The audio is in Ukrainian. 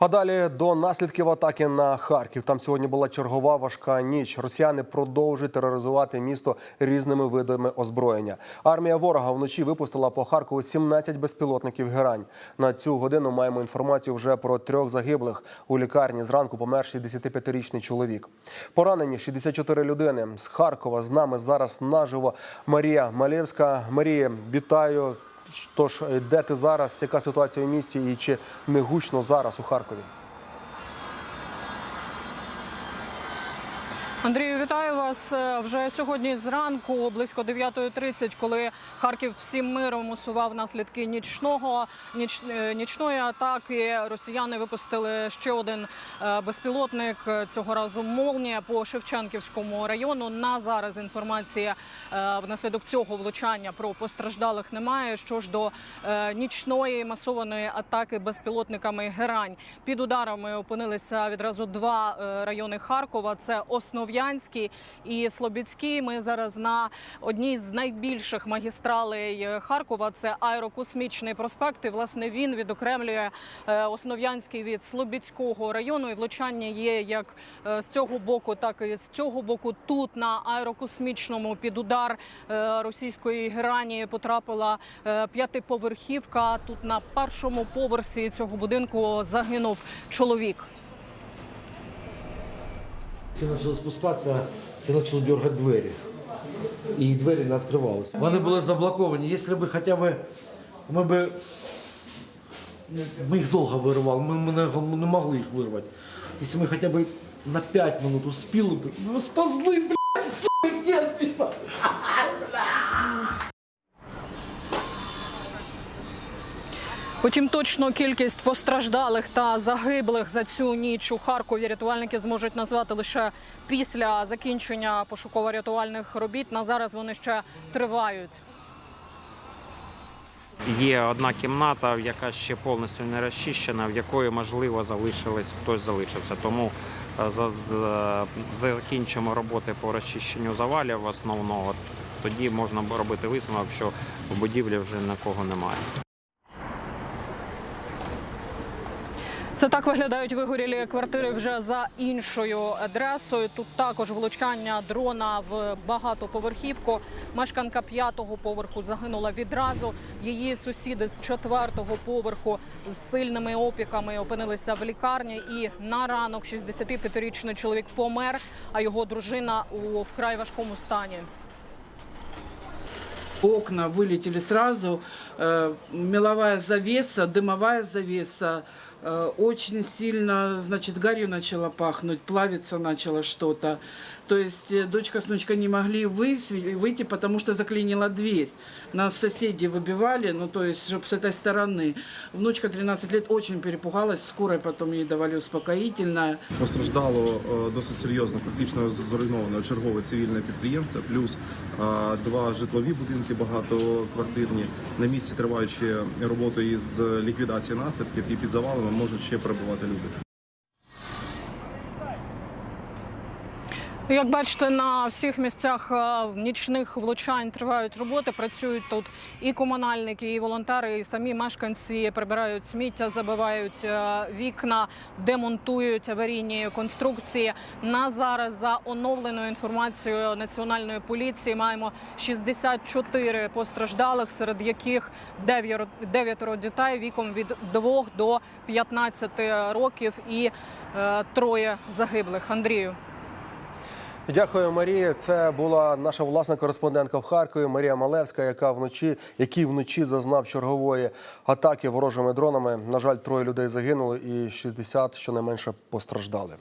А далі до наслідків атаки на Харків. Там сьогодні була чергова важка ніч. Росіяни продовжують тероризувати місто різними видами озброєння. Армія ворога вночі випустила по Харкову 17 безпілотників герань. На цю годину маємо інформацію вже про трьох загиблих у лікарні. Зранку помер 65-річний чоловік. Поранені 64 людини. З Харкова з нами зараз наживо Марія Малєвська. Марія, вітаю. Тож, де ти зараз? Яка ситуація в місті і чи не гучно зараз у Харкові? Андрію, вітаю вас Е, вже сьогодні зранку, близько 9.30, коли Харків всім миром усував наслідки нічного ніч, е, нічної атаки. Росіяни випустили ще один е, безпілотник цього разу молнія по Шевченківському району. На зараз інформація внаслідок цього влучання про постраждалих немає. Що ж до нічної масованої атаки безпілотниками Герань під ударами опинилися відразу два райони Харкова. Це Основ'янський і Слобідський. Ми зараз на одній з найбільших магістралей Харкова. Це аерокосмічний проспект. І власне він відокремлює е, Основ'янський від Слобідського району. І влучання є як е, з цього боку, так і з цього боку. Тут на аерокосмічному під удар е, російської герані потрапила п'ятиповерхівка. Тут на першому поверсі цього будинку загинув чоловік. Все почали спускатися, все почали дергати двері. І двері не відкривалися. Вони були заблоковані. Якщо б хоча б ми б ми їх довго виривали, ми, ми, не, ми не могли їх вирвати. Якщо ми хоча б на 5 минут успіли б, ну спазли, блядь, сука, нет, блядь. Потім точно кількість постраждалих та загиблих за цю ніч у Харкові рятувальники зможуть назвати лише після закінчення пошуково-рятувальних робіт. На зараз вони ще тривають. Є одна кімната, яка ще повністю не розчищена, в якої можливо залишились хтось залишився. Тому е, за- закінчимо роботи по розчищенню завалів основного. Тоді можна робити висновок, що в будівлі вже нікого немає. Це так виглядають вигорілі квартири вже за іншою адресою. Тут також влучання дрона в багатоповерхівку. Мешканка п'ятого поверху загинула відразу. Її сусіди з четвертого поверху з сильними опіками опинилися в лікарні. І на ранок 65-річний чоловік помер, а його дружина у вкрай важкому стані. Окна вылетели сразу, э, меловая завеса, дымовая завеса, э, очень сильно, значит, гарью начало пахнуть, плавиться начало что-то. То есть э, дочка с внучкой не могли высве- выйти, потому что заклинила дверь. Нас соседи выбивали, ну то есть, чтобы с этой стороны. Внучка 13 лет очень перепугалась, скорой потом ей давали успокоительное. Постраждало е, досить серйозно, фактично зруйновано чергове цивільне підприємство, плюс е, два житлові будинки багатоквартирні. На місці триваючи роботи із ліквідації наслідків і під завалами можуть ще перебувати люди. Як бачите, на всіх місцях е, нічних влучань тривають роботи. Працюють тут і комунальники, і волонтери, і самі мешканці прибирають сміття, забивають е, вікна, демонтують аварійні конструкції. На зараз за оновленою інформацією національної поліції маємо 64 постраждалих, серед яких дев'яро- дев'ятеро дітей віком від 2 до 15 років і е, троє загиблих. Андрію. Дякую, Марія. Це була наша власна кореспондентка в Харкові Марія Малевська, яка вночі, який вночі зазнав чергової атаки ворожими дронами. На жаль, троє людей загинули і 60 щонайменше постраждали.